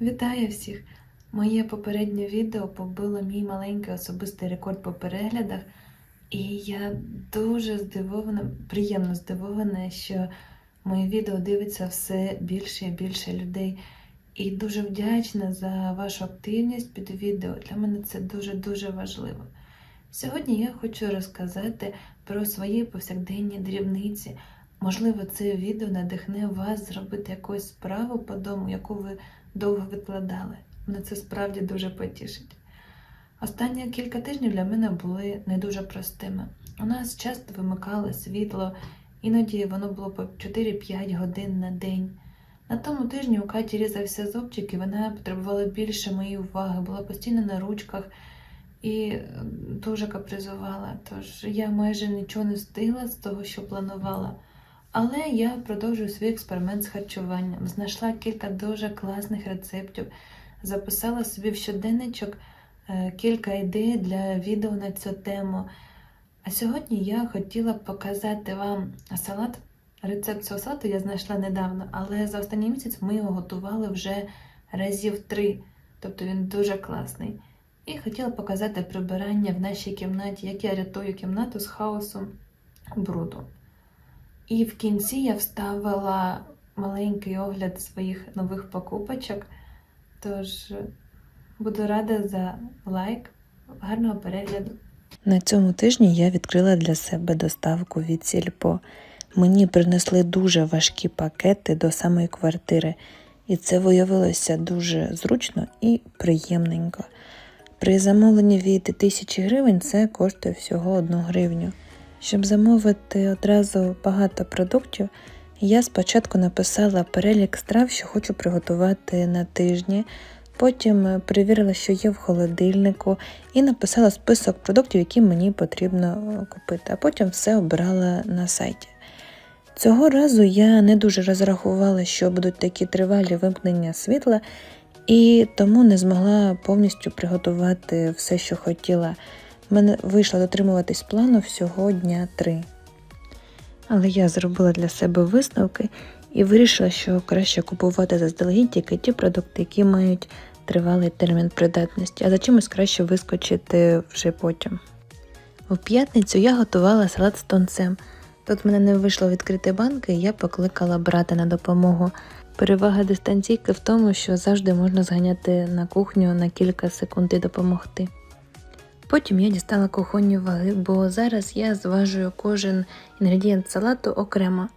Вітаю всіх! Моє попереднє відео побило мій маленький особистий рекорд по переглядах, і я дуже здивована, приємно здивована, що моє відео дивиться все більше і більше людей. І дуже вдячна за вашу активність під відео. Для мене це дуже-дуже важливо. Сьогодні я хочу розказати про свої повсякденні дрібниці. Можливо, це відео надихне вас зробити якусь справу по дому, яку ви довго відкладали. Мене це справді дуже потішить. Останні кілька тижнів для мене були не дуже простими. У нас часто вимикало світло, іноді воно було по 4-5 годин на день. На тому тижні у Каті різався зубчик, і вона потребувала більше моєї уваги, була постійно на ручках і е, дуже капризувала. Тож я майже нічого не встигла з того, що планувала. Але я продовжую свій експеримент з харчуванням. Знайшла кілька дуже класних рецептів, записала собі в щоденничок е, кілька ідей для відео на цю тему. А сьогодні я хотіла показати вам салат. Рецепт цього салату я знайшла недавно, але за останній місяць ми його готували вже разів три, тобто він дуже класний. І хотіла показати прибирання в нашій кімнаті, як я рятую кімнату з хаосу бруду. І в кінці я вставила маленький огляд своїх нових покупочок. Тож буду рада за лайк. Гарного перегляду. На цьому тижні я відкрила для себе доставку від Сільпо. Мені принесли дуже важкі пакети до самої квартири, і це виявилося дуже зручно і приємненько. При замовленні від 1000 гривень це коштує всього 1 гривню. Щоб замовити одразу багато продуктів, я спочатку написала перелік страв, що хочу приготувати на тижні. Потім е, перевірила, що є в холодильнику, і написала список продуктів, які мені потрібно е, купити, а потім все обирала на сайті. Цього разу я не дуже розрахувала, що будуть такі тривалі вимкнення світла, і тому не змогла повністю приготувати все, що хотіла. В мене вийшло дотримуватись плану всього дня три. Але я зробила для себе висновки і вирішила, що краще купувати заздалегідь тільки ті продукти, які мають тривалий термін придатності, а за чимось краще вискочити вже потім. У п'ятницю я готувала салат з тонцем. Тут мене не вийшло відкрити банки, і я покликала брата на допомогу. Перевага дистанційки в тому, що завжди можна зганяти на кухню на кілька секунд і допомогти. Потім я дістала кухонні ваги, бо зараз я зважую кожен інгредієнт салату окремо.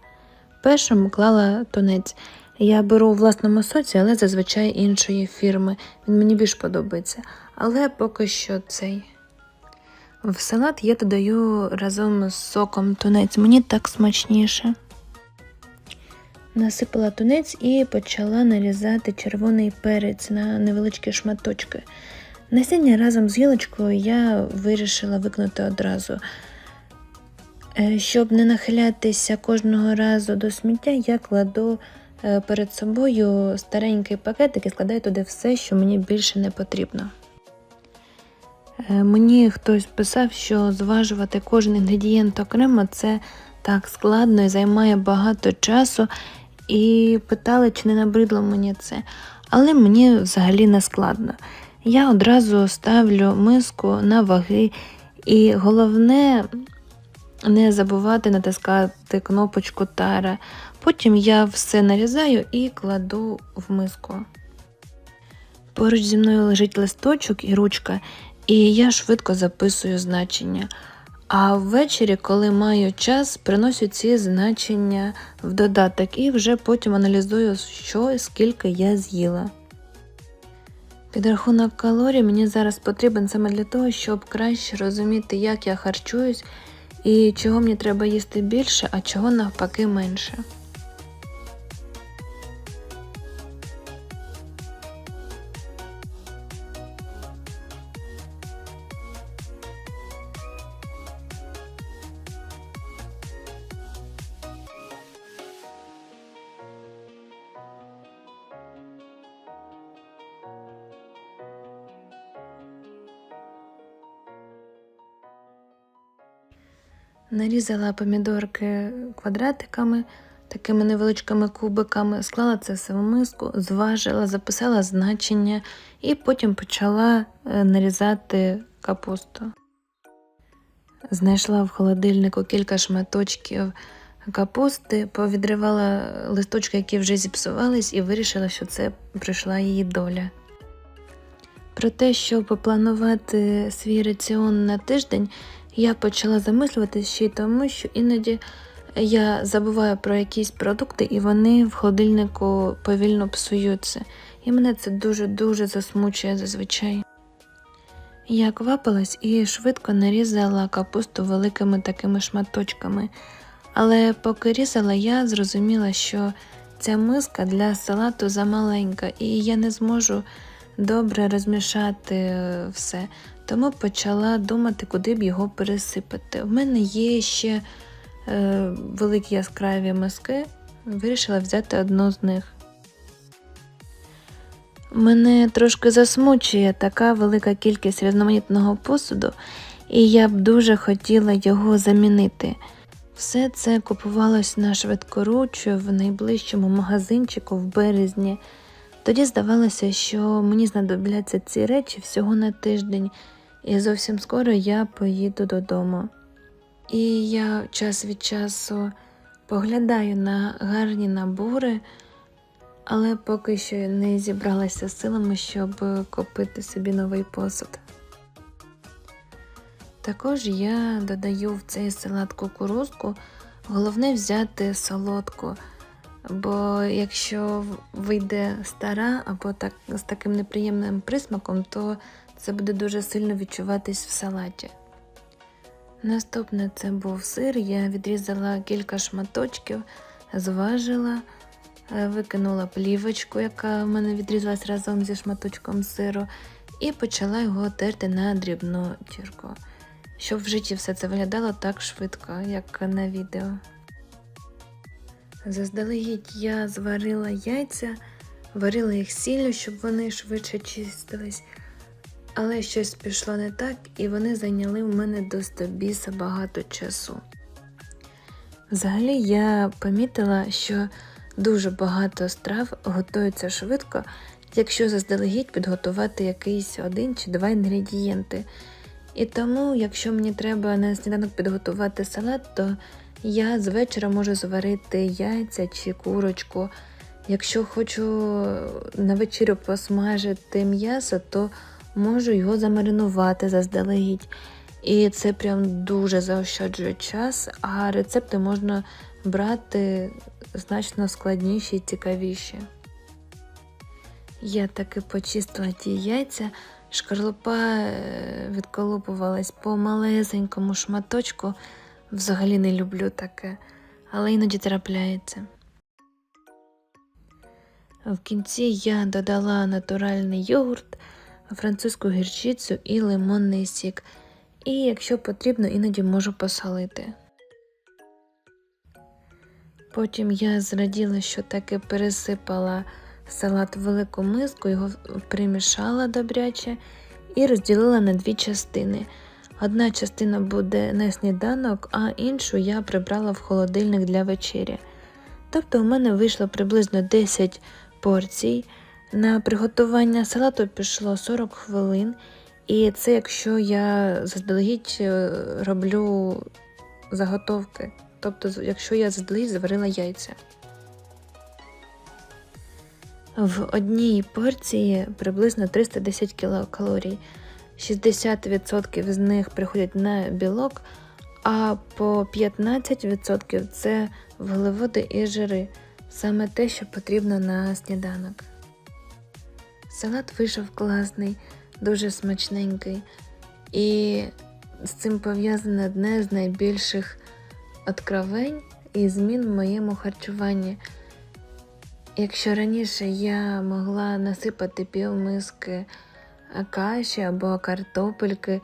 Першим клала тунець. Я беру у власному соці, але зазвичай іншої фірми. Він мені більш подобається. Але поки що цей. В салат я додаю разом з соком тунець, мені так смачніше. Насипала тунець і почала нарізати червоний перець на невеличкі шматочки. Насіння разом з гілочкою я вирішила викнути одразу. Е, Щоб не нахилятися кожного разу до сміття, я кладу е, перед собою старенький пакетик і складаю туди все, що мені більше не потрібно. Е, Мені хтось писав, що зважувати кожен інгредієнт окремо це так складно і займає багато часу, і питали, чи не набридло мені це. Але мені взагалі не складно. Я одразу ставлю миску на ваги, і головне не забувати натискати кнопочку Тара. Потім я все нарізаю і кладу в миску. Поруч зі мною лежить листочок і ручка, і я швидко записую значення. А ввечері, коли маю час, приношу ці значення в додаток і вже потім аналізую, що і скільки я з'їла. Підрахунок калорій мені зараз потрібен саме для того, щоб краще розуміти, як я харчуюсь і чого мені треба їсти більше, а чого навпаки менше. Нарізала помідорки квадратиками, такими невеличкими кубиками, склала це все в миску, зважила, записала значення і потім почала е, нарізати капусту. Знайшла в холодильнику кілька шматочків капусти, повідривала листочки, які вже зіпсувались, і вирішила, що це прийшла її доля. Про те, щоб попланувати свій раціон на тиждень, я почала замислюватися ще й тому, що іноді я забуваю про якісь продукти, і вони в холодильнику повільно псуються. І мене це дуже-дуже засмучує зазвичай. Я квапилась і швидко нарізала капусту великими такими шматочками. Але поки різала, я зрозуміла, що ця миска для салату замаленька, і я не зможу добре розмішати е, все. Тому почала думати, куди б його пересипати. В мене є ще е, великі яскраві миски, вирішила взяти одну з них. Мене трошки засмучує така велика кількість різноманітного посуду, і я б дуже хотіла його замінити. Все це купувалось на швидкоруч в найближчому магазинчику в березні. Тоді здавалося, що мені знадобляться ці речі всього на тиждень, і зовсім скоро я поїду додому. І я час від часу поглядаю на гарні набори, але поки що не зібралася силами, щоб купити собі новий посуд. Також я додаю в цей салат кукурузку, головне взяти солодку, бо якщо вийде стара або так, з таким неприємним присмаком, то це буде дуже сильно відчуватись в салаті. Наступне це був сир, я відрізала кілька шматочків, зважила, е, викинула плівочку, яка в мене відрізалась разом зі шматочком сиру, і почала його терти на дрібну тірку щоб в житті все це виглядало так швидко, як на відео. Заздалегідь я зварила яйця, варила їх сіллю, щоб вони швидше чистились, але щось пішло не так, і вони зайняли в мене до стобіса багато часу. Взагалі я помітила, що дуже багато страв готуються швидко, якщо заздалегідь підготувати якийсь один чи два інгредієнти. І тому, якщо мені треба на сніданок підготувати салат, то я з вечора можу зварити яйця чи курочку. Якщо хочу на вечерю посмажити м'ясо, то можу його замаринувати заздалегідь. І це прям дуже заощаджує час, а рецепти можна брати значно складніші і цікавіші. Я таки почистила ті яйця. Шкарлупа е, відколупувалась по малесенькому шматочку. Взагалі не люблю таке, але іноді трапляється. В кінці я додала натуральний йогурт, французьку гірчицю і лимонний сік. І, якщо потрібно, іноді можу посолити. Потім я зраділа, що таки пересипала салат в велику миску, його примішала добряче і розділила на дві частини. Одна частина буде на сніданок, а іншу я прибрала в холодильник для вечері. Тобто у мене вийшло приблизно 10 порцій. На приготування салату пішло 40 хвилин, і це якщо я заздалегідь е, роблю заготовки. Тобто, якщо я заздалегідь заварила яйця. В одній порції приблизно 310 кілокалорій. 60% з них приходять на білок, а по 15% це вуглеводи і жири. Саме те, що потрібно на сніданок. Салат вийшов класний, дуже смачненький. І з цим пов'язане одне з найбільших откровень і змін в моєму харчуванні. Якщо раніше я могла насипати півмиски каші або картопельки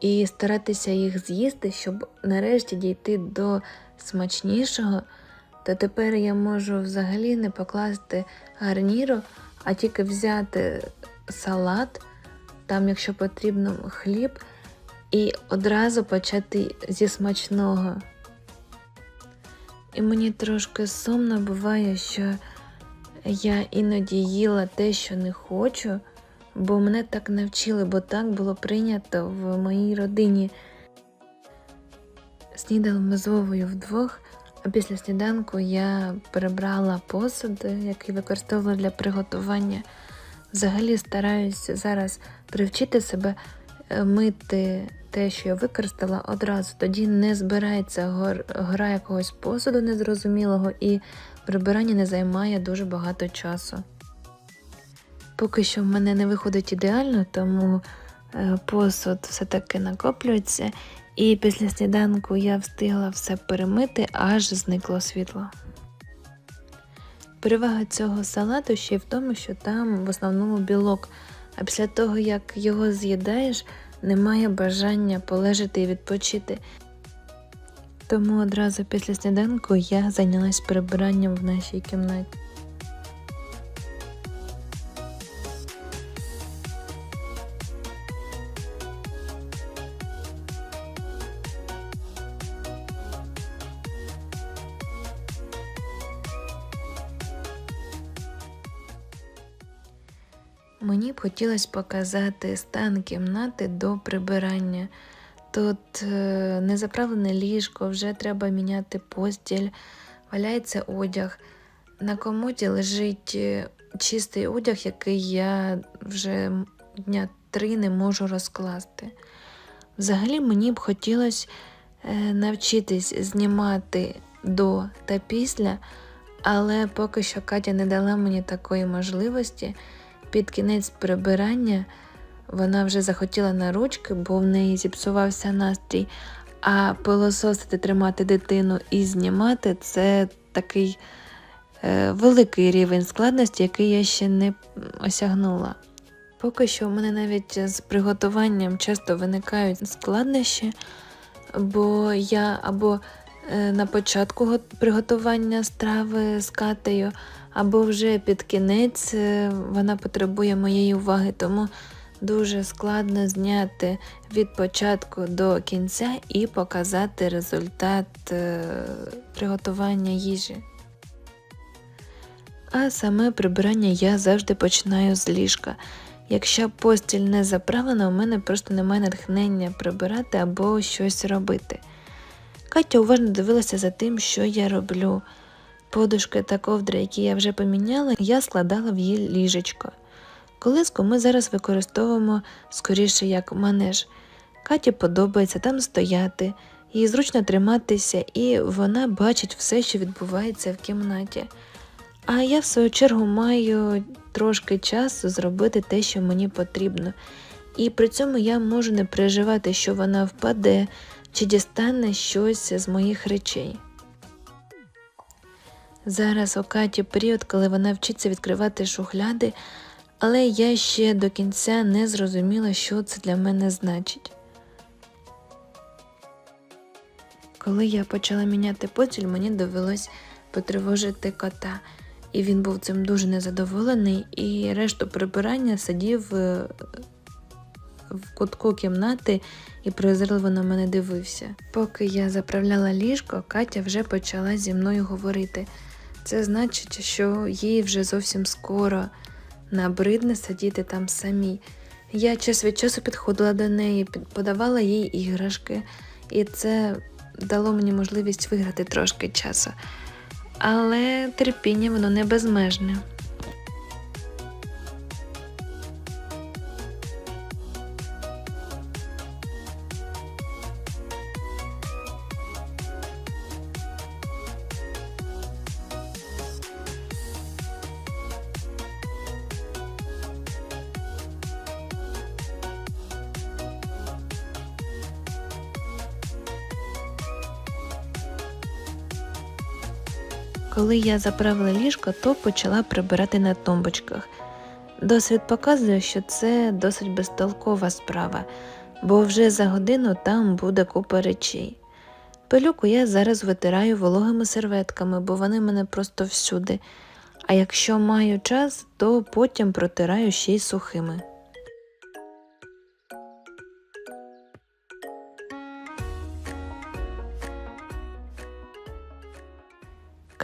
і старатися їх з'їсти, щоб нарешті дійти до смачнішого, то тепер я можу взагалі не покласти гарніру, а тільки взяти салат, там, якщо потрібно, хліб, і одразу почати зі смачного. І мені трошки сумно буває, що я іноді їла те, що не хочу, бо мене так навчили, бо так було прийнято в моїй родині. Снідали ми з Вовою вдвох, а після сніданку я прибрала посуд, який використовувала для приготування. Взагалі стараюся зараз привчити себе е, мити те, що я використала одразу. Тоді не збирається гора якогось посуду незрозумілого і прибирання не займає дуже багато часу. Поки що в мене не виходить ідеально, тому е, посуд все-таки накоплюється, і після сніданку я встигла все перемити, аж зникло світло. Перевага цього салату ще й в тому, що там в основному білок, а після того, як його з'їдаєш, немає бажання полежати і відпочити. Тому одразу після сніданку я зайнялась прибиранням в нашій кімнаті. Хотілося показати стан кімнати до прибирання. Тут е, незаправлене ліжко, вже треба міняти постіль, валяється одяг. На комоді лежить е, чистий одяг, який я вже дня три не можу розкласти. Взагалі мені б хотілося е, навчитись знімати до та після, але поки що Катя не дала мені такої можливості. Під кінець прибирання вона вже захотіла на ручки, бо в неї зіпсувався настрій. А пилососити, тримати дитину і знімати це такий е, великий рівень складності, який я ще не осягнула. Поки що в мене навіть з приготуванням часто виникають складнощі, бо я або на початку приготування страви з катею, або вже під кінець е, вона потребує моєї уваги, тому дуже складно зняти від початку до кінця і показати результат е, приготування їжі. А саме прибирання я завжди починаю з ліжка. Якщо постіль не заправлена, у мене просто немає натхнення прибирати або щось робити. Катя уважно дивилася за тим, що я роблю. Подушки та ковдри, які я вже поміняла, я складала в її ліжечко. Колиску ми зараз використовуємо скоріше як манеж. Каті подобається там стояти, їй зручно триматися, і вона бачить все, що відбувається в кімнаті. А я, в свою чергу, маю трошки часу зробити те, що мені потрібно. І при цьому я можу не переживати, що вона впаде чи дістане щось з моїх речей. Зараз у Каті період, коли вона вчиться відкривати шухляди, але я ще до кінця не зрозуміла, що це для мене значить. Коли я почала міняти постіль, мені довелось потривожити кота, і він був цим дуже незадоволений, і решту прибирання сидів е, в кутку кімнати і презирливо на мене дивився. Поки я заправляла ліжко, Катя вже почала зі мною говорити. Це значить, що їй вже зовсім скоро набридне сидіти там самій. Я час від часу підходила до неї, подавала їй іграшки, і це дало мені можливість виграти трошки часу. Але терпіння воно не безмежне. Коли я заправила ліжко, то почала прибирати на тумбочках. Досвід показує, що це досить безтолкова справа, бо вже за годину там буде купа речей. Пилюку я зараз витираю вологими серветками, бо вони мене просто всюди. А якщо маю час, то потім протираю ще й сухими.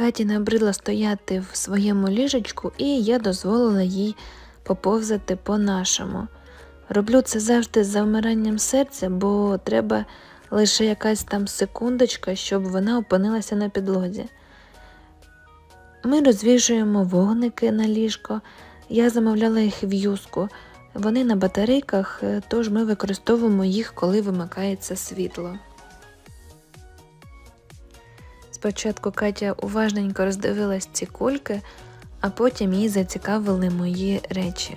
Каті набридло стояти в своєму ліжечку, і я дозволила їй поповзати по-нашому. Роблю це завжди з завмиранням серця, бо треба лише якась там секундочка, щоб вона опинилася на підлозі. Ми розвішуємо вогники на ліжко. Я замовляла їх в юску. Вони на батарейках, е, тож ми використовуємо їх, коли вимикається світло. Спочатку Катя уважненько роздивилась ці кульки, а потім її зацікавили мої речі.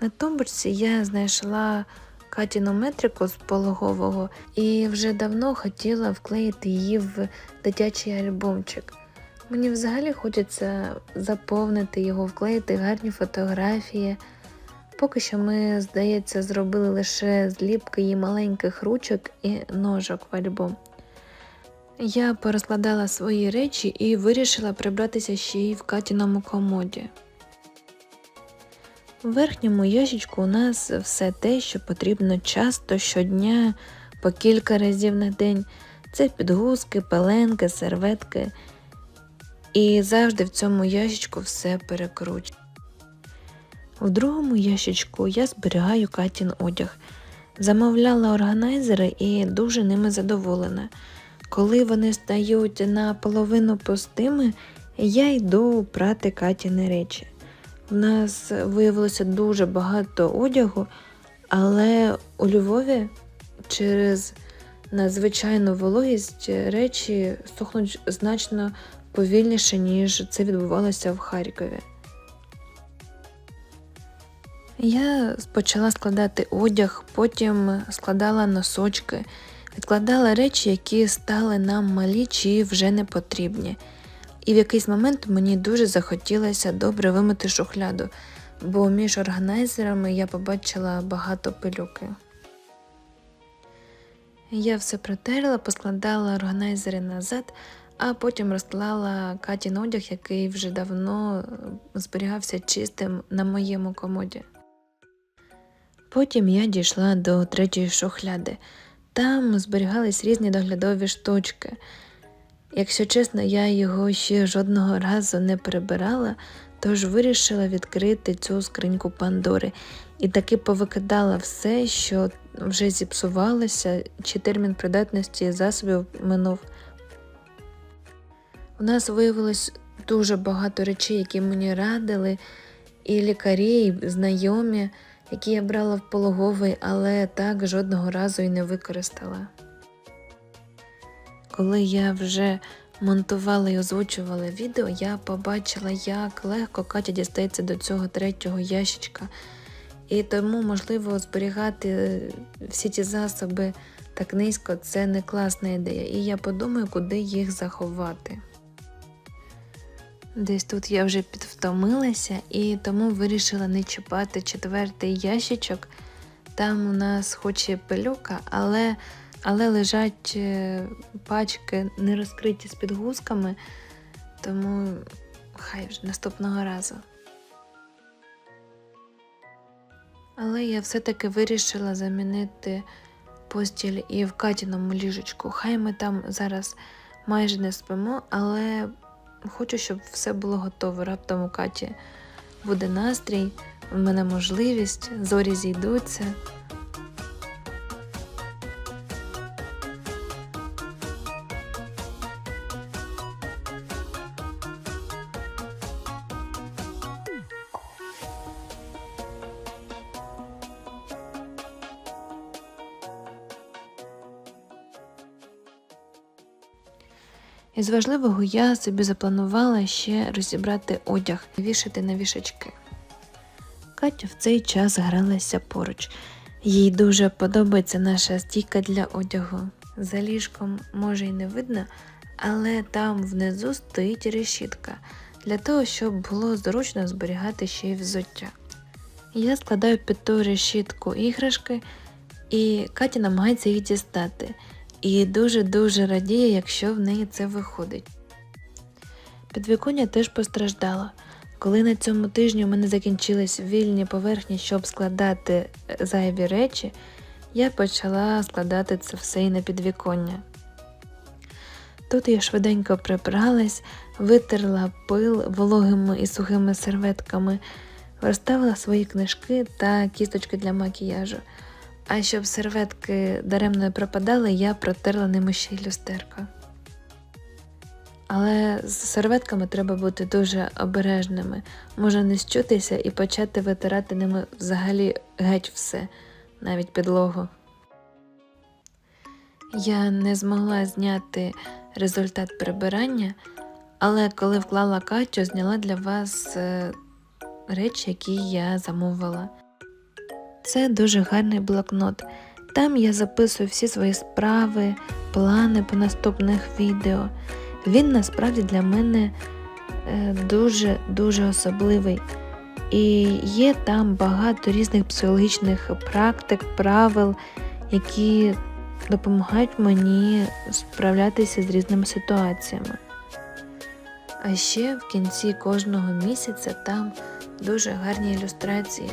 На тумбочці я знайшла Катіну метрику з пологового і вже давно хотіла вклеїти її в дитячий альбомчик. Мені взагалі хочеться заповнити його, вклеїти гарні фотографії. Поки що ми, здається, зробили лише зліпки її маленьких ручок і ножок в альбом. Я порозкладала свої речі і вирішила прибратися ще й в Катіному комоді. В верхньому ящичку у нас все те, що потрібно часто щодня, по кілька разів на день. Це підгузки, пеленки, серветки. І завжди в цьому ящичку все перекручено. У другому ящичку я зберігаю Катін одяг. Замовляла органайзери і дуже ними задоволена. Коли вони стають наполовину пустими, я йду прати Катіни речі. У нас виявилося дуже багато одягу, але у Львові через надзвичайну вологість речі сохнуть значно повільніше, ніж це відбувалося в Харкові. Я почала складати одяг, потім складала носочки, відкладала речі, які стали нам малі чи вже не потрібні. І в якийсь момент мені дуже захотілося добре вимити шухляду, бо між органайзерами я побачила багато пилюки. Я все протерла, поскладала органайзери назад, а потім розклала Катін одяг, який вже давно зберігався чистим на моєму комоді. Потім я дійшла до третьої шухляди. Там зберігались різні доглядові штучки. Якщо чесно, я його ще жодного разу не прибирала, тож вирішила відкрити цю скриньку Пандори і таки повикидала все, що вже зіпсувалося, чи термін придатності засобів минув. У нас виявилось дуже багато речей, які мені радили, і лікарі, і знайомі, які я брала в пологовий, але так жодного разу і не використала. Коли я вже монтувала і озвучувала відео, я побачила, як легко Катя дістається до цього третього ящичка. І тому, можливо, зберігати всі ці засоби так низько це не класна ідея. І я подумаю, куди їх заховати. Десь тут я вже підвтомилася і тому вирішила не чіпати четвертий ящичок. Там у нас хоч і пилюка, але, але лежать е, пачки не розкриті з підгузками, тому хай вже наступного разу. Але я все-таки вирішила замінити постіль і в Катіному ліжечку. Хай ми там зараз майже не спимо, але хочу, щоб все було готово. Раптом у Каті буде настрій, в мене можливість, зорі зійдуться. Із важливого я собі запланувала ще розібрати одяг, вішати на вішачки. Катя в цей час гралася поруч. Їй дуже подобається наша стійка для одягу. За ліжком може й не видно, але там внизу стоїть решітка для того, щоб було зручно зберігати ще й взуття. Я складаю під ту решітку іграшки, і Катя намагається їх дістати. І дуже-дуже радіє, якщо в неї це виходить. Підвіконня теж постраждало. Коли на цьому тижні у мене закінчились вільні поверхні, щоб складати е, зайві речі, я почала складати це все і на підвіконня. Тут я швиденько прибралась, витерла пил вологими і сухими серветками, розставила свої книжки та кісточки для макіяжу. А щоб серветки даремно не пропадали, я протерла ними ще й люстерко. Але з серветками треба бути дуже обережними. Може не щутися і почати витирати ними взагалі геть все, навіть підлогу. Я не змогла зняти результат прибирання, але коли вклала Катю, зняла для вас е, речі, які я замовила. Це дуже гарний блокнот. Там я записую всі свої справи, плани по наступних відео. Він насправді для мене дуже-дуже особливий. І є там багато різних психологічних практик, правил, які допомагають мені справлятися з різними ситуаціями. А ще в кінці кожного місяця там дуже гарні ілюстрації.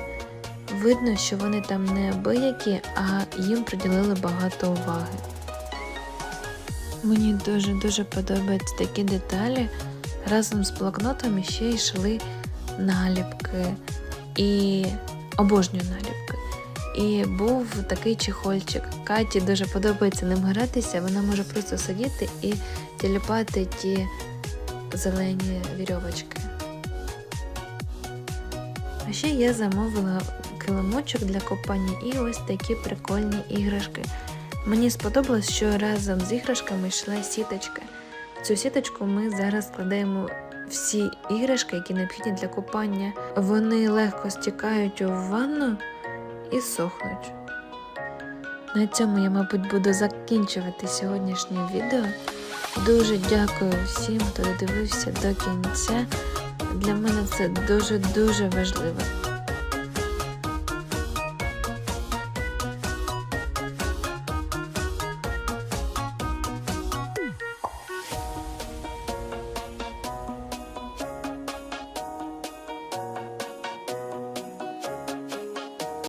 Видно, що вони там не абиякі, а їм приділили багато уваги. Мені дуже-дуже подобаються такі деталі. Разом з блокнотом ще йшли наліпки і обожнюю наліпки. І був такий чехольчик. Каті дуже подобається ним гратися, вона може просто сидіти і тіліпати ті зелені вірьовочки. А ще я замовила килимочок для купання і ось такі прикольні іграшки. Мені сподобалось, що разом з іграшками йшла сіточка. В цю сіточку ми зараз складаємо всі іграшки, які необхідні для купання. Вони легко стікають у ванну і сохнуть. На цьому я, мабуть, буду закінчувати сьогоднішнє відео. Дуже дякую всім, хто додивився до кінця. Для мене це дуже-дуже важливо.